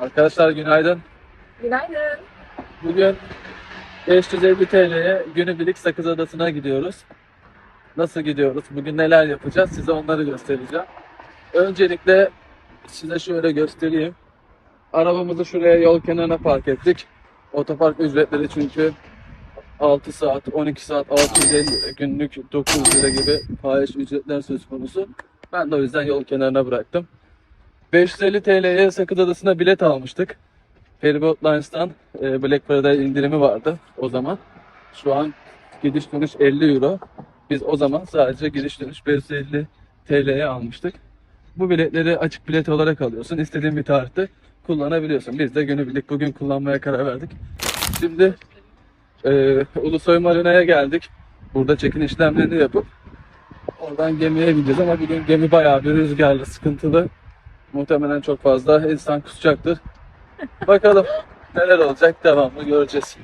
Arkadaşlar günaydın. Günaydın. Bugün 550 TL'ye günübirlik Sakız Adası'na gidiyoruz. Nasıl gidiyoruz? Bugün neler yapacağız? Size onları göstereceğim. Öncelikle size şöyle göstereyim. Arabamızı şuraya yol kenarına park ettik. Otopark ücretleri çünkü 6 saat, 12 saat, 650 lira, günlük 900 lira gibi fahiş ücretler söz konusu. Ben de o yüzden yol kenarına bıraktım. 550 TL'ye Sakız Adası'na bilet almıştık. Feribot Lines'tan e, Black Friday indirimi vardı o zaman. Şu an gidiş dönüş 50 euro. Biz o zaman sadece gidiş dönüş 550 TL'ye almıştık. Bu biletleri açık bilet olarak alıyorsun. İstediğin bir tarihte kullanabiliyorsun. Biz de günübirlik bugün kullanmaya karar verdik. Şimdi e, Ulusoy Marina'ya geldik. Burada çekin işlemlerini yapıp oradan gemiye gideceğiz ama bugün gemi bayağı bir rüzgarlı, sıkıntılı. Muhtemelen çok fazla insan kusacaktır. Bakalım neler olacak devamlı göreceğiz.